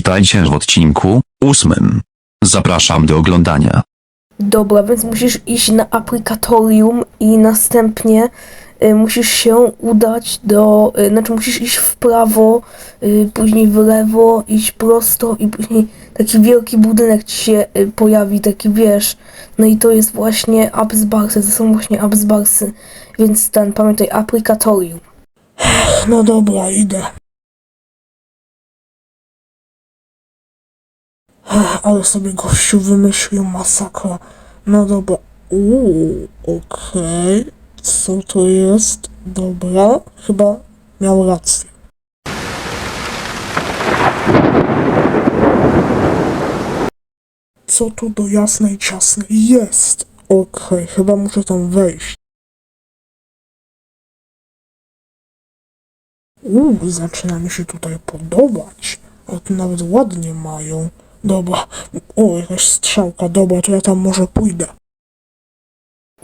Witajcie w odcinku ósmym. Zapraszam do oglądania. Dobra, więc musisz iść na aplikatorium i następnie y, musisz się udać do, y, znaczy musisz iść w prawo, y, później w lewo, iść prosto i później taki wielki budynek ci się y, pojawi, taki wiesz. No i to jest właśnie Absbarsy, to są właśnie Absbarsy, więc ten, pamiętaj, aplikatorium. No dobra, idę. Ale sobie gościu wymyślił masakra. No dobra. Uuu, okej. Co to jest? Dobra, chyba miał rację. Co tu do jasnej ciasnej jest? Okej, chyba muszę tam wejść. Uuu, zaczyna mi się tutaj podobać. O, tu nawet ładnie mają. Dobra. O, jakaś strzałka. Dobra, to ja tam może pójdę.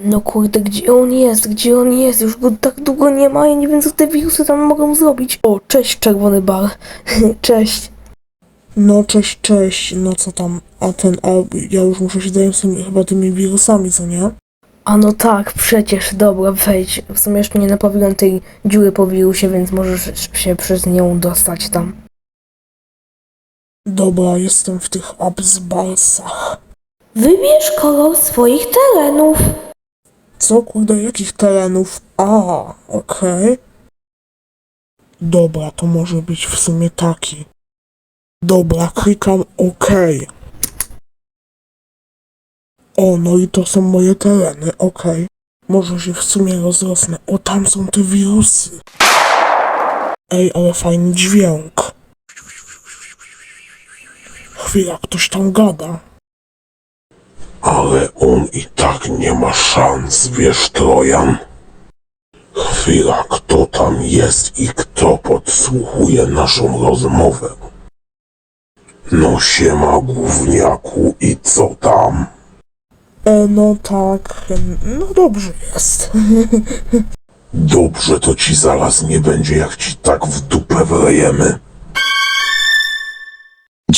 No kurde, gdzie on jest? Gdzie on jest? Już go tak długo nie ma, ja nie wiem co te wirusy tam mogą zrobić. O, cześć czerwony bar. cześć. No, cześć, cześć. No co tam? A ten, a ja już muszę się zająć tymi, chyba tymi wirusami, co nie? A no tak, przecież, dobra, wejdź. W sumie jeszcze nie naprawiłem tej dziury po wirusie, więc możesz się przez nią dostać tam. Dobra, jestem w tych absbalsach. Wybierz kolor swoich terenów. Co, kurde, jakich terenów? A, okej. Dobra, to może być w sumie taki. Dobra, klikam OK. O, no i to są moje tereny, okej. Może się w sumie rozrosnę. O, tam są te wirusy. Ej, ale fajny dźwięk. Chwila, ktoś tam gada. Ale on i tak nie ma szans, wiesz, Trojan. Chwila, kto tam jest i kto podsłuchuje naszą rozmowę? No siema, gówniaku, i co tam? E, no tak, no dobrze jest. Dobrze, to ci zaraz nie będzie, jak ci tak w dupę wlejemy.